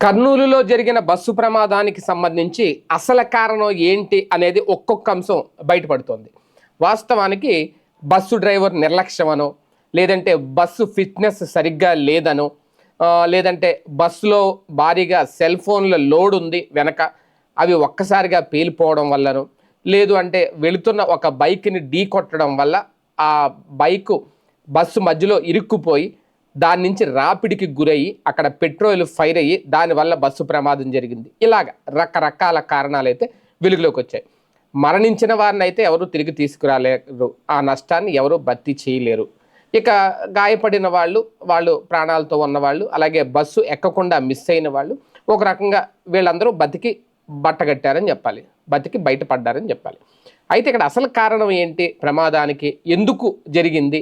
కర్నూలులో జరిగిన బస్సు ప్రమాదానికి సంబంధించి అసలు కారణం ఏంటి అనేది ఒక్కొక్క అంశం బయటపడుతోంది. వాస్తవానికి బస్సు డ్రైవర్ నిర్లక్ష్యమనో లేదంటే బస్సు ఫిట్నెస్ సరిగ్గా లేదనో లేదంటే బస్సులో భారీగా సెల్ ఫోన్ల లోడ్ ఉంది వెనక అవి ఒక్కసారిగా పేలిపోవడం వల్లనో లేదు అంటే వెళుతున్న ఒక బైక్ని ఢీ కొట్టడం వల్ల ఆ బైకు బస్సు మధ్యలో ఇరుక్కుపోయి దాని నుంచి రాపిడికి గురయ్యి అక్కడ పెట్రోల్ ఫైర్ అయ్యి దానివల్ల బస్సు ప్రమాదం జరిగింది. ఇలాగ రకరకాల కారణాలు అయితే వెలుగులోకి వచ్చాయి మరణించిన వారిని అయితే ఎవరు తిరిగి తీసుకురాలేరు. ఆ నష్టాన్ని ఎవరు భర్తీ చేయలేరు. ఇక గాయపడిన వాళ్ళు వాళ్ళు ప్రాణాలతో ఉన్నవాళ్ళు అలాగే బస్సు ఎక్కకుండా మిస్ అయిన వాళ్ళు ఒక రకంగా వీళ్ళందరూ బతికి బట్టగట్టారని చెప్పాలి. బతికి బయటపడ్డారని చెప్పాలి. అయితే ఇక్కడ అసలు కారణం ఏంటి? ప్రమాదానికి ఎందుకు జరిగింది?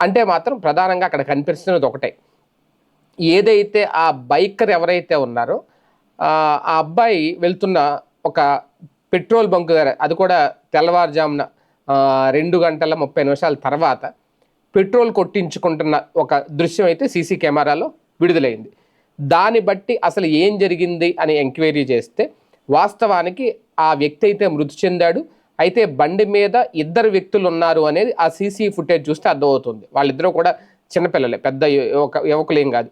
అంటే మాత్రం ప్రధానంగా అక్కడ కనిపిస్తున్నది ఒకటే. ఏదైతే ఆ బైకర్ ఎవరైతే ఉన్నారో ఆ అబ్బాయి వెళ్తున్న ఒక పెట్రోల్ బంక్ దగ్గర అది కూడా తెల్లవారుజామున రెండు గంటల ముప్పై నిమిషాల తర్వాత పెట్రోల్ కొట్టించుకుంటున్న ఒక దృశ్యం అయితే సీసీ కెమెరాలో విడుదలైంది. దాన్ని బట్టి అసలు ఏం జరిగింది అని ఎంక్వైరీ చేస్తే వాస్తవానికి ఆ వ్యక్తి అయితే మృతి చెందాడు. అయితే బండి మీద ఇద్దరు వ్యక్తులు ఉన్నారు అనేది ఆ సీసీ ఫుటేజ్ చూస్తే అర్థమవుతుంది. వాళ్ళిద్దరూ కూడా చిన్నపిల్లలే పెద్ద యువక యువకులేం కాదు.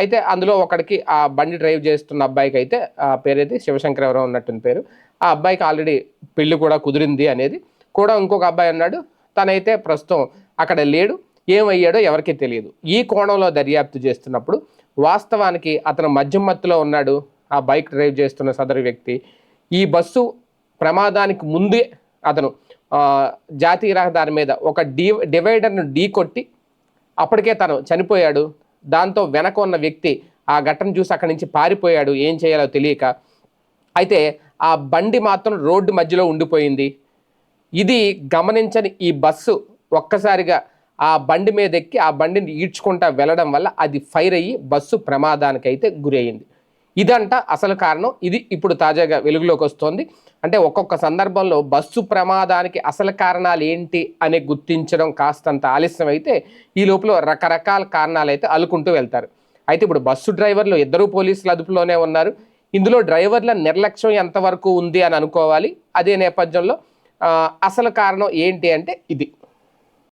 అయితే అందులో ఒకడికి ఆ బండి డ్రైవ్ చేస్తున్న అబ్బాయికి అయితే ఆ పేరైతే శివశంకర్ ఎవరో ఉన్నట్టుంది పేరు. ఆ అబ్బాయికి ఆల్రెడీ పెళ్ళి కూడా కుదిరింది అనేది. కూడా ఇంకొక అబ్బాయి ఉన్నాడు. తనైతే ప్రస్తుతం అక్కడ లేడు. ఏమయ్యాడో ఎవరికీ తెలియదు. ఈ కోణంలో దర్యాప్తు చేస్తున్నప్పుడు వాస్తవానికి అతను మద్యం మత్తులో ఉన్నాడు. ఆ బైక్ డ్రైవ్ చేస్తున్న సదరు వ్యక్తి. ఈ బస్సు ప్రమాదానికి ముందే అతను జాతీయ రహదారి మీద ఒక డీ డివైడర్ను ఢీ కొట్టి అప్పటికే తను చనిపోయాడు. దాంతో వెనక ఉన్న వ్యక్తి ఆ ఘటన చూసి అక్కడి నుంచి పారిపోయాడు. ఏం చేయాలో తెలియక. అయితే ఆ బండి మాత్రం రోడ్డు మధ్యలో ఉండిపోయింది. ఇది గమనించని ఈ బస్సు ఒక్కసారిగా ఆ బండి మీద ఎక్కి ఆ బండిని ఈడ్చుకుంటా వెళ్ళడం వల్ల అది ఫైర్ అయ్యి బస్సు ప్రమాదానికైతే అయితే అయింది ఇదంట అసలు కారణం. ఇది ఇప్పుడు తాజాగా వెలుగులోకి వస్తోంది. అంటే ఒక్కొక్క సందర్భంలో బస్సు ప్రమాదానికి అసలు కారణాలు ఏంటి అని గుర్తించడం కాస్తంత ఆలస్యం అయితే ఈ లోపల రకరకాల కారణాలు అయితే అలుకుంటూ వెళ్తారు. అయితే ఇప్పుడు బస్సు డ్రైవర్లు ఇద్దరు పోలీసులు అదుపులోనే ఉన్నారు. ఇందులో డ్రైవర్ల నిర్లక్ష్యం ఎంతవరకు ఉంది అని అనుకోవాలి. అదే నేపథ్యంలో అసలు కారణం ఏంటి అంటే ఇది.